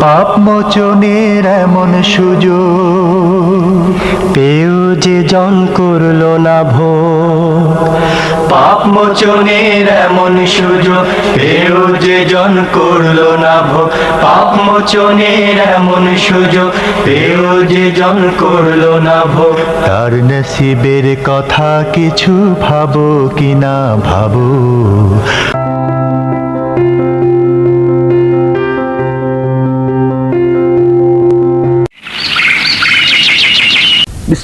পাপ মোচনের এমন সুযোগ। পেও যে জন করল না ভোগ। পাপ মোচনের এমন সুযোগ। পেও যে জন করল না ভোগ। পাপ মোচনের এমন সুযোগ। পেও যে জন করল না ভোগ। তার নসিবের কথা কিছু ভাবো কি না ভাবো।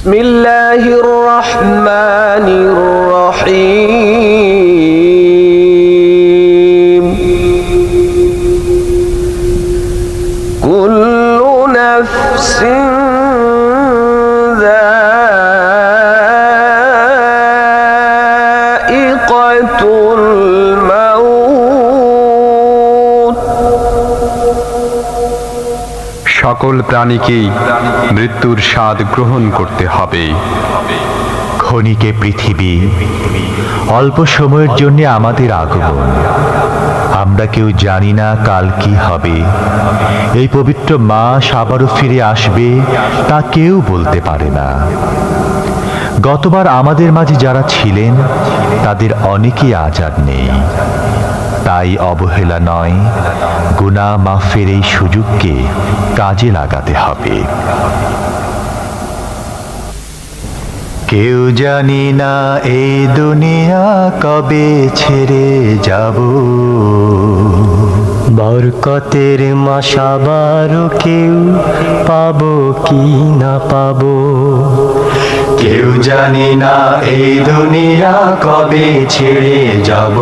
بسم الله الرحمن الرحيم. كل نفس ذائقة الموت. সকল প্রাণীকেই মৃত্যুর স্বাদ গ্রহণ করতে হবে। ক্ষণিকে পৃথিবী, অল্প সময়ের জন্য আমাদের আগমন। আমরা কেউ জানি না কাল কি হবে। এই পবিত্র মাস আবারও ফিরে আসবে তা কেউ বলতে পারে না। গতবার আমাদের মাঝে যারা ছিলেন, তাদের অনেকেই আজ আর নেই। তাই অবহেলা নয় গুণা মাফের এই সুযোগকে কাজে লাগাতে হবে। কেউ জানি না এই দুনিয়া কবে ছেড়ে যাব। বরকতের মাসাবারও কেউ পাবো কি না পাবো? কেউ জানি না এই দুনিয়া কবে ছেড়ে যাব।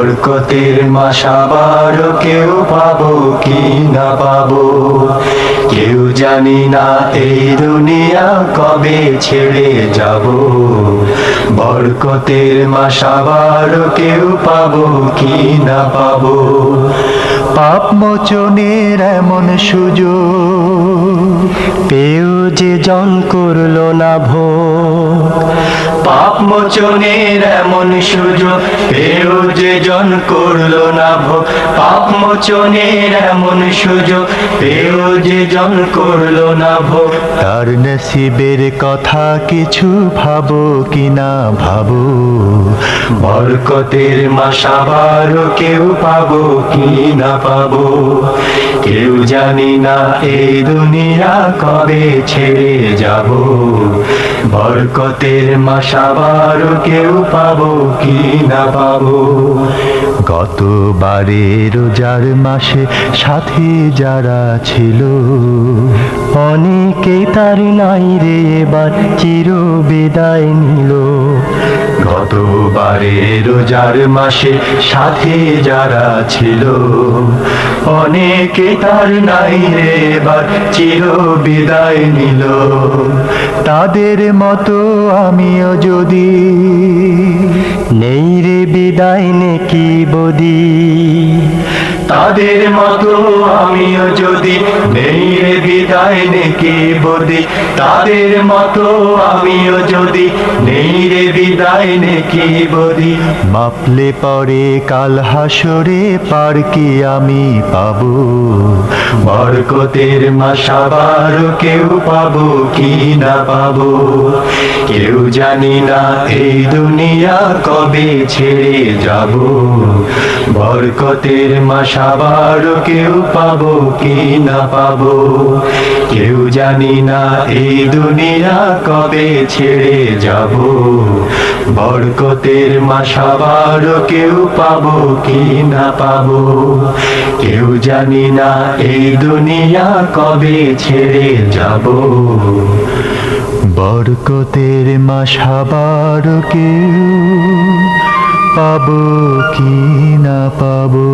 বরকতের মাসাবার কেউ পাবো কি না পাবো? কেউ জানি না এই দুনিয়া কবে ছেড়ে যাব। বরকতের মাসাবার কেউ পাবো কি না পাবো? পাপ মোচনের এমন সুযোগ। পেও যে জন করল না ভোগ। পাপ মোচনের এমন সুযোগ। পেও যে জন করল না ভো পাপ মোচনের এমন সুযোগ। পেও যে জন করল না ভো তার নসিবের কথা কিছু ভাবো কি না ভাবো। বরকতের মাসাবার কেউ পাবো কি না পাবো। কেউ জানি না এই দুনিয়া কবে ছেড়ে যাব। বরকতের মাসাবার কেউ পাবো কি না পাবো। গতবারে রোজার মাসে সাথে যারা ছিল অনেকে তার নাই রে এবার চির বিদায় নিল। গতবারে রোজার মাসে সাথে যারা ছিল, অনেকে তার নাই রে এবার চির বিদায় নিল। তাদের মতো আমিও যদি নেই রে বিদায় নেকি বদি, তাদের মতো আমিও যদি নেই বিদায় নেকি বদি তাদের মতো আমিও যদি নেই রে বিদায় নেকি বদি মাপলে পরে কাল হাসরে পার কি আমি পাবো? বরকতের মাসাবার কেউ পাবো কি না পাবো? কেউ জানি না এই দুনিয়া কবে ছেড়ে যাব। বরকতের মাসাবার কেউ পাবো কি না পাবো? কেউ জানি না এই দুনিয়া কবে ছেড়ে যাব। বরকতের মাসাবার কেউ পাবো কি না পাবো? কেউ জানি না এই দুনিয়া কবে ছেড়ে যাব। বরকতের মাসাবার কেউ পাবো কি না পাবো?